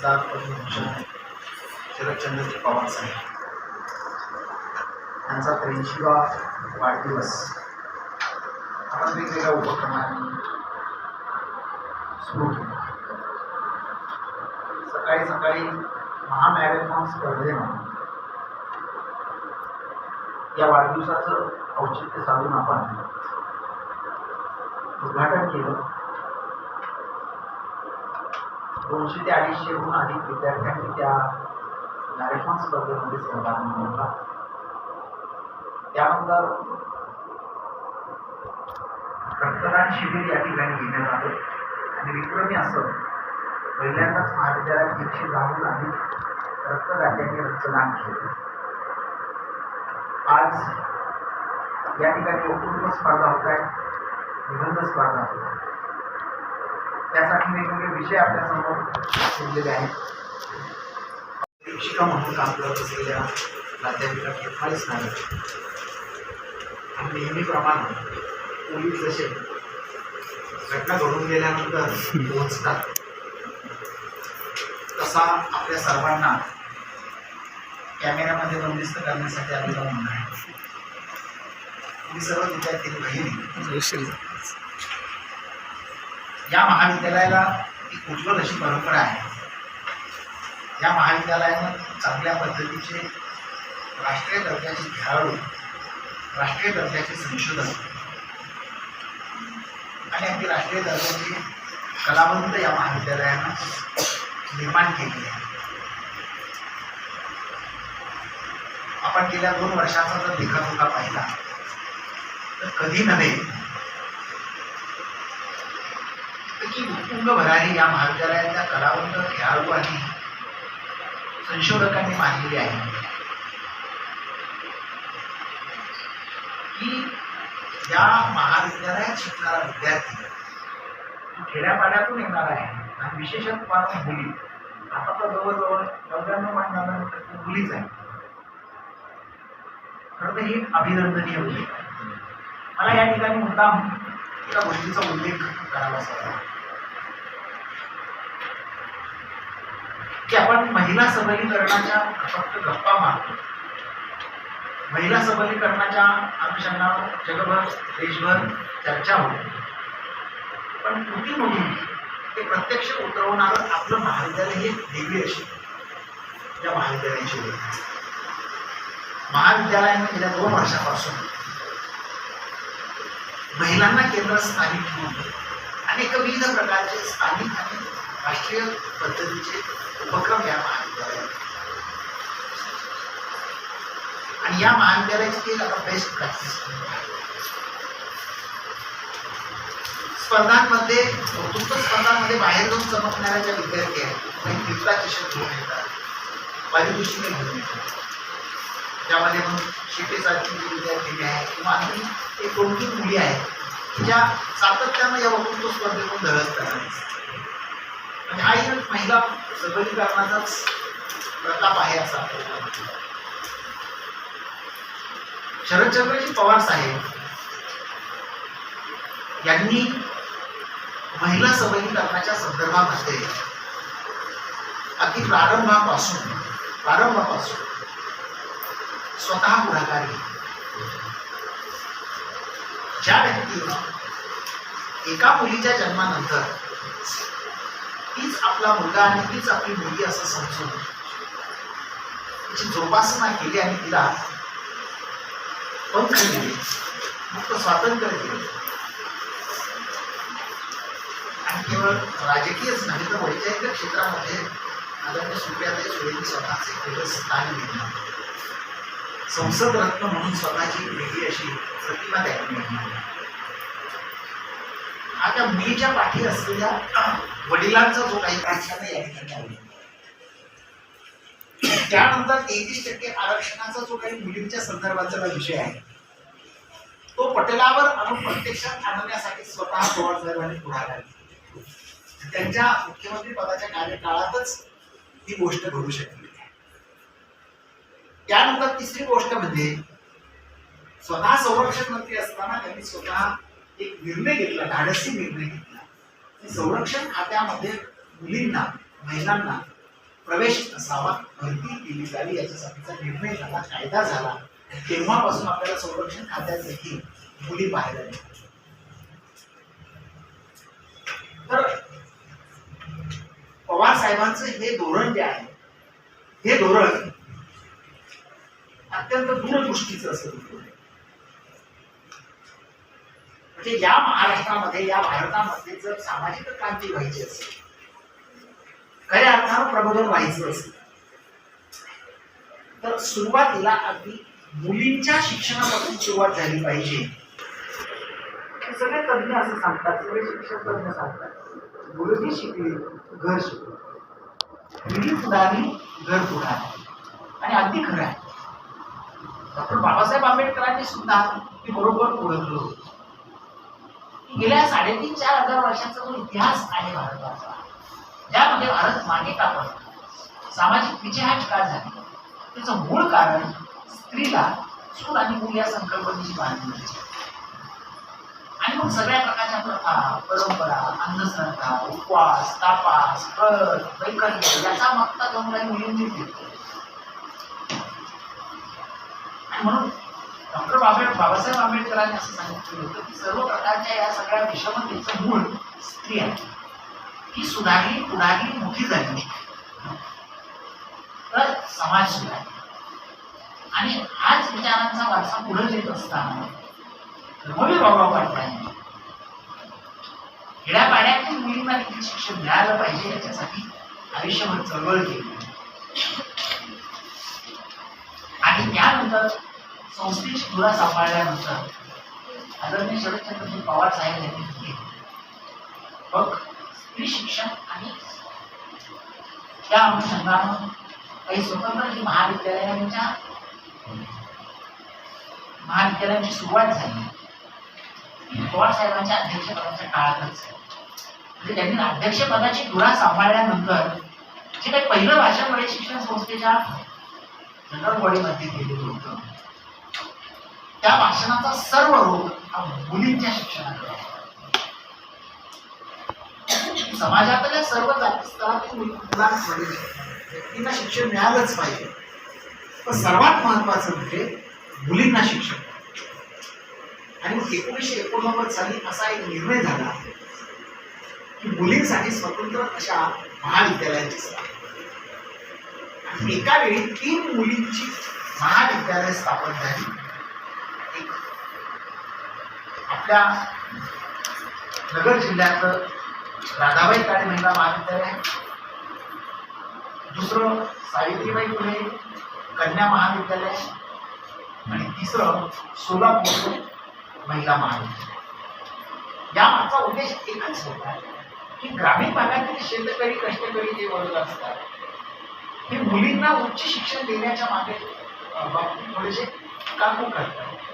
खासदार पद्मभूषण शरदचंद्रजी पवार साहेब. त्यांचा त्र्याऐंशीवा वाढदिवस. आपण वेगवेगळ्या उपक्रमांनी सुरू केला. सकाळी सकाळी महामॅरेथॉन स्पर्धेनं या वाढदिवसाचं औचित्य साधून आपण उद्घाटन केलं. दोनशे ते अडीचशेहून अधिक विद्यार्थ्यांनी त्या मॅरेथॉन स्पर्धेमध्ये सहभाग नोंदवला त्यानंतर रक्तदान शिबिर या ठिकाणी घेण्यात आले. आणि विक्रमी असं पहिल्यांदाच महाविद्यालयात एकशे दहाहून अधिक रक्तदात्यांनी रक्तदान केलं. आज या ठिकाणी वक्तृत्व स्पर्धा होत आहे निबंध स्पर्धा होत आहे. त्यासाठी वेगवेगळे विषय आपल्यासमोर ठेवलेले आहेत. शिक्षिका म्हणून काम करत असलेल्या प्राध्यापिका केफाळीच नाही आणि नेहमीप्रमाणे पोलीस जसे घटना घडून गेल्यानंतर पोहोचतात तसा आपल्या सर्वांना कॅमेऱ्यामध्ये बंदिस्त करण्यासाठी आलेला म्हणणं आहे. तुम्ही सर्व विद्यार्थी बहिणी या महाविद्यालयाला एक उज्ज्वल अशी परंपरा आहे? या महाविद्यालयानं चांगल्या पद्धतीचे राष्ट्रीय दर्जाचे खेळाडू राष्ट्रीय दर्जाचे संशोधन आणि अगदी राष्ट्रीय दर्जाचे कलावंत या महाविद्यालयानं निर्माण केले आहे. आपण गेल्या दोन वर्षाचा जर लेखाजोखा पाहिला तर कधी नव्हे की उत्तुंग या महाविद्यालयातल्या कलावंत खेळाडू आणि संशोधकांनी मानलेली आहे. की या महाविद्यालयात शिकणारा विद्यार्थी खेड्यापाड्यातून येणार आहे आणि विशेषत्वानं मुली. आता तर जवळजवळ नव्याण्णव पन्नास मुलीच आहे. खरं तर ही अभिनंदनीय उल्लेख आहे. मला या ठिकाणी मुद्दाम एका गोष्टीचा उल्लेख करावा लागला की आपण महिला सबलीकरणाच्या फक्त गप्पा मारतो. महिला सबलीकरणाच्या अनुषंगानं जगभर देशभर चर्चा होते. पण कृती म्हणून ते प्रत्यक्ष उतरवणारं आपलं महाविद्यालय हे वेगळी अशी. या महाविद्यालयाची ओळख महाविद्यालयाने गेल्या दोन वर्षापासून महिलांना केंद्रस्थानी ठेवून अनेक विविध प्रकारचे स्थानिक आणि राष्ट्रीय पद्धतीचे उपक्रम या महाविद्यालयात आणि या महाविद्यालयाची आता बेस्ट प्रॅक्टिस स्पर्धांमध्ये वक्तृत्व स्पर्धांमध्ये बाहेर जाऊन चमकणाऱ्या ज्या विद्यार्थी आहेत काही चषक घेऊन येतात. पारितोषिके घेऊन येतात. त्यामध्ये मग शिटेसारखी विद्यार्थी आहे किंवा आणखी एक दोन तीन मुली आहेत की ज्या सातत्यानं या वक्तृत्व स्पर्धेतून धडत करणार म्हणजे हा एक महिला सबलीकरणाचाच प्रताप आहे असा. आपल्याला शरदचंद्रजी पवार साहेब यांनी महिला सबलीकरणाच्या संदर्भामध्ये अगदी प्रारंभापासून प्रारंभापासून स्वतः पुढाकार घेतला. ज्या व्यक्तीनं एका मुलीच्या जन्मानंतर तीच आपला मुलगा आणि तीच आपली मुलगी असं समजून तिची जोपासना केली आणि तिला पंख दिले. मुक्त स्वातंत्र्य दिले. आणि केवळ राजकीयच नाही तर वैचारिक क्षेत्रामध्ये आदरणीय सुप्रियाताई सुरेंनी स्वतःचे वेगळं स्थान निर्माण संसद रत्न म्हणून स्वतःची वेगळी अशी प्रतिमा त्यांनी निर्माण केली. हा त्या मुलीच्या पाठी असलेल्या वडिलांचा जो काही प्रार्थना या ठिकाणी त्यानंतर तेहतीस टक्के आरक्षणाचा जो काही मुलींच्या संदर्भाचा विषय आहे तो पटलावर आणून प्रत्यक्षात आणण्यासाठी स्वतः पवार साहेबांनी पुढाकार त्यांच्या मुख्यमंत्री पदाच्या कार्यकाळातच ही गोष्ट घडू शकली. त्यानंतर तिसरी गोष्ट म्हणजे स्वतः संरक्षण मंत्री असताना त्यांनी स्वतः एक निर्णय घेतला धाडसी निर्णय घेतला. संरक्षण खात्यामध्ये मुलींना महिलांना प्रवेश असावा भरती केली जावी याच्यासाठीचा निर्णय झाला कायदा झाला तेव्हापासून आपल्याला संरक्षण खात्यात देखील मुली पाहायला मिळतात. तर पवार साहेबांचं हे धोरण जे आहे हे धोरण अत्यंत दूरदृष्टीचं असं धोरण म्हणजे या महाराष्ट्रामध्ये या भारतामध्ये जर सामाजिक क्रांती व्हायची असेल खऱ्या अर्थानं प्रबोधन व्हायचं असेल तर सुरुवातीला अगदी मुलींच्या शिक्षणापासून सुरुवात झाली पाहिजे. हे सगळे तज्ञ असं सांगतात सगळे शिक्षण तज्ञ सांगतात. मुलगी शिकली घर शिकली. मुलगी पुढारी घर पुढारी. आणि अगदी खरं आहे. डॉक्टर बाबासाहेब आंबेडकरांनी सुद्धा ते बरोबर ओळखलं होतं. गेल्या साडेतीन चार हजार वर्षाचा जो इतिहास आहे भारताचा ज्यामध्ये भारत मागे का सामाजिक पिछेहाट का झाली. त्याचं मूळ कारण स्त्रीला सूड आणि मूल या संकल्पनेची बांधणी आणि मग सगळ्या प्रकारच्या प्रथा परंपरा अंधश्रद्धा उपवास तापास व्रत वैकल्य याचा मागता जमला मुलींनी आणि म्हणून डॉक्टर बाबे बाबासाहेब आंबेडकरांनी असं सांगितलं होतं की सर्व प्रकारच्या या सगळ्या विषमतेचं मूळ स्त्री आहे. ही सुधारली पुढारली मोठी झाली तर समाज सुधारली आणि हाच विचारांचा वारसा पुढे येत असताना धर्मवीर बाबा पाटलांनी खेड्यापाड्यातील मुलींना देखील शिक्षण मिळालं पाहिजे याच्यासाठी आयुष्यभर चळवळ केली. आणि त्यानंतर संस्थेची धुरा सांभाळल्यानंतर आदरणीय शरदचंद्रजी पवार साहेब यांनी घेतली मग स्त्री शिक्षण आणि त्या अनुषंगानं काही स्वतंत्र महाविद्यालयांच्या महाविद्यालयांची सुरुवात झाली ती पवार साहेबांच्या अध्यक्षपदाच्या काळातच म्हणजे त्यांनी अध्यक्षपदाची धुरा सांभाळल्यानंतर जे काही पहिलं भाषण शिक्षण संस्थेच्या जनरल बॉडीमध्ये केलेलं होतं त्या भाषणाचा सर्व रोग हा मुलींच्या शिक्षणाकडे आहे. समाजातल्या सर्व जाती स्तरातील व्यक्तींना शिक्षण मिळालंच पाहिजे. पण सर्वात महत्वाचं म्हणजे मुलींना शिक्षण. आणि एकोणीसशे एकोणनव्वद साली असा एक निर्णय झाला की मुलींसाठी स्वतंत्र अशा महाविद्यालयांची स्थापना. आणि एका वेळी तीन मुलींची महाविद्यालय स्थापन झाली एक आपल्या नगर जिल्ह्याचं राधाबाई काळे महिला महाविद्यालय आहे. दुसरं सावित्रीबाई फुले कन्या महाविद्यालय आणि तिसरं सोलापूर महिला महाविद्यालय यामागचा उद्देश एकच होता की ग्रामीण भागातील शेतकरी कष्टकरी जे वर्ग असतात हे मुलींना उच्च शिक्षण देण्याच्या मागे बाबतीत थोडेसे काम करतात.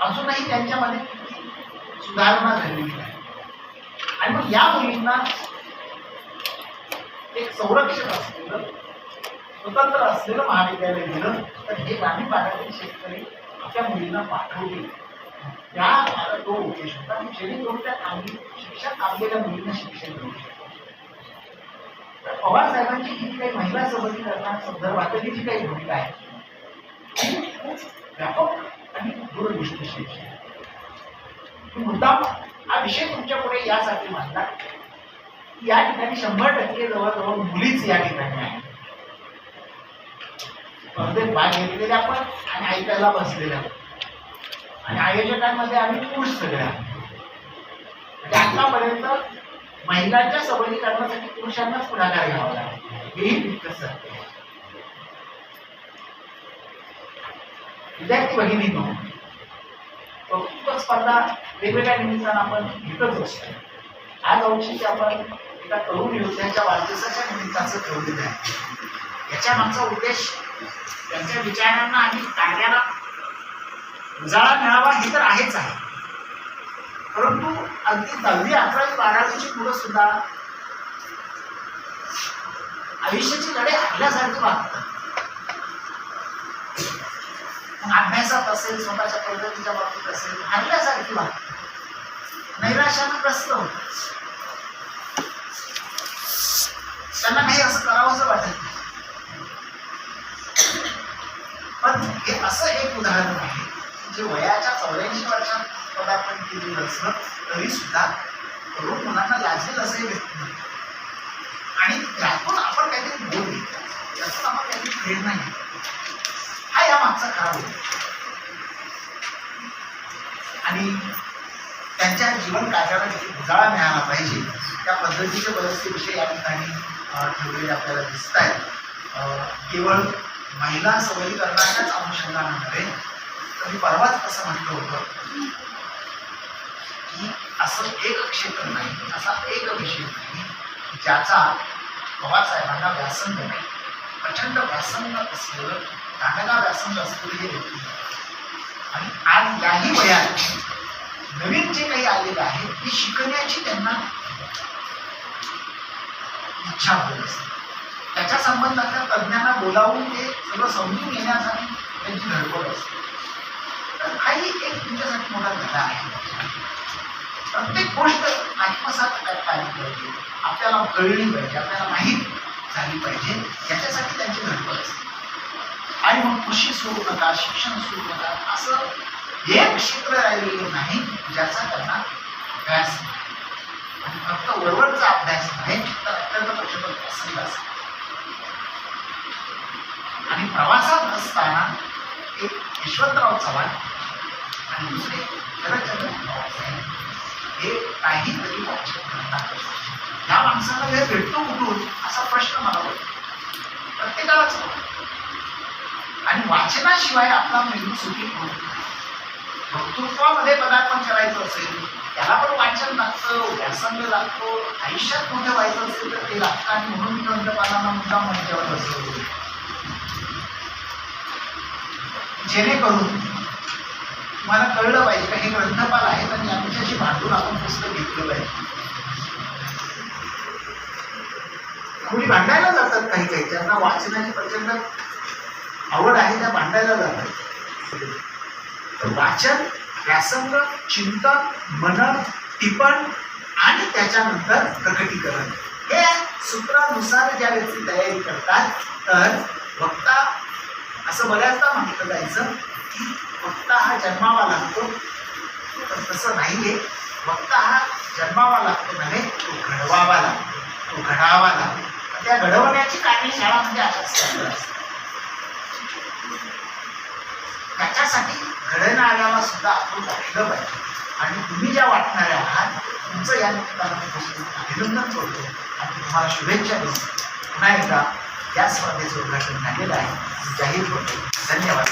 अजूनही त्यांच्यामध्ये सुधारणा झालेली आहे. आणि मग या मुलींना एक संरक्षण असलेलं स्वतंत्र असलेलं महाविद्यालय दिलं तर हे ग्रामीण भागातील शेतकरी आपल्या मुलींना पाठवतील. त्या तो उद्देश होता. जेणेकरून त्या कामगिरी शिक्षण कामलेल्या मुलींना शिक्षण देऊ शकतात तर पवार साहेबांची ही काही महिला सबलीकरणा संदर्भातली जी काही भूमिका आहे खूप व्यापक आणि दूरदृष्टीची आहे. मुद्दाम हा विषय तुमच्यापुढे यासाठी मांडला या ठिकाणी शंभर टक्के जवळजवळ मुलीच या ठिकाणी आहे स्पर्धेत भाग घेतलेले आपण आणि ऐकायला बसलेले आपण आणि आयोजकांमध्ये आम्ही पुरुष सगळे आहोत म्हणजे आतापर्यंत महिलांच्या सबलीकरणासाठी पुरुषांनाच पुढाकार घ्यावा लागेल हेही तितकंच सत्य आहे. विद्यार्थी भगिनीनो वक्तृत्व स्पर्धा वेगवेगळ्या निमित्तानं आपण घेतच असतो. आज औषधी आपण एका तरुण योद्ध्याच्या वाढदिवसाच्या निमित्ताचं ठेवलेलं आहे याच्या मागचा उद्देश त्यांच्या विचारांना आणि कार्याला उजाळा मिळावा हे तर आहेच आहे. परंतु अगदी दहावी अकरावी बारावीची मुलं सुद्धा आयुष्याची लढे हरल्यासारखी वागतात मग अभ्यासात असेल स्वतःच्या प्रगतीच्या बाबतीत असेल हरल्यासारखी वाट नैराश्यानं ग्रस्त होत त्यांना काही असं करावंसं वाटत पण हे असं एक उदाहरण आहे जे वयाच्या चौऱ्याऐंशी वर्षात पदार्पण केलेलं असलं तरी सुद्धा करून मुलांना लाजेल असं व्यक्ती नाही. आणि त्यातून आपण काहीतरी बोल घेतो त्यातून आपण काहीतरी प्रेरणा घेतो या मागचा खरा बोध आणि त्यांच्या जीवन कार्याला किती उजाळा मिळाला पाहिजे त्या पद्धतीचे बरेचसे विषय या ठिकाणी ठेवलेले आपल्याला दिसत आहेत केवळ महिला सबलीकरणाच्याच अनुषंगाने नव्हे तर मी परवाच असं म्हटलं होतं की असं एक क्षेत्र नाही असा एक विषय नाही ज्याचा पवारसाहेबांना व्यासंग नाही. प्रचंड व्यासंग असलेलं दांडगा व्यासंग असलेली व्यक्ती आणि आज याही वयात नवीन जे काही आलेलं आहे ते शिकण्याची त्यांना इच्छा होत असते. त्याच्या संबंधातल्या तज्ज्ञांना बोलावून ते सगळं समजून घेण्यासाठी त्यांची धडपड असते. तर काही एक तुमच्यासाठी मोठा धडा आहे. प्रत्येक गोष्ट आत्मसात करता आली पाहिजे. आपल्याला कळली पाहिजे आपल्याला माहीत झाली पाहिजे. याच्यासाठी त्यांची धडपड असते. आणि मग कृषी सोडू नका शिक्षण सोडू नका असं हे क्षेत्र राहिलेलं नाही ज्याचा त्यांना अभ्यास नाही. आणि फक्त वरवरचा अभ्यास नाही तर अत्यंत प्रचंड प्रसंग असत. आणि प्रवासात असताना एक यशवंतराव चव्हाण आणि दुसरे शरदचंद्र हे काहीतरी वाचन करतात. या माणसाला हे भेटतो कुठून? असा प्रश्न मला पडतो. प्रत्येकालाच पडतो. आणि वाचनाशिवाय आपला मेंदू सुटीत होतो वक्तृत्वामध्ये पदार्पण करायचं असेल त्याला पण वाचन लागतं व्यासंग लागतो आयुष्यात मोठं व्हायचं असेल तर ते लागतं आणि म्हणून मी ग्रंथपालांना मुद्दा मंचावर असतो जेणेकरून मला कळलं पाहिजे का हे ग्रंथपाल आहेत आणि यांच्याशी भांडून आपण पुस्तक घेतलं पाहिजे. कोणी भांडायला जातात काही काही त्यांना वाचनाची प्रचंड आवड आहे त्या मांडायला जातात तर वाचन व्यासंग चिंतन मनन टिपण आणि त्याच्यानंतर प्रकटीकरण. हे सूत्रानुसार ज्या व्यक्ती तयारी करतात तर वक्ता असं बऱ्याचदा म्हटलं जायचं की वक्ता हा जन्मावा लागतो. पण तसं नाही आहे वक्ता हा जन्मावा लागतो नव्हे तो घडवावा लागतो. तो घडावा लागतो. त्या घडवण्याची कार्यशाळा म्हणजे अशाच असतात. त्याच्यासाठी घडणाऱ्याला सुद्धा आपण वाटलं पाहिजे. आणि तुम्ही ज्या वाटणाऱ्या आहात तुमचं या निमित्तानं अभिनंदन करतो. आणि तुम्हाला शुभेच्छा देतो पुन्हा एकदा या स्पर्धेचं उद्घाटन झालेलं आहे. जाहीर करतो धन्यवाद.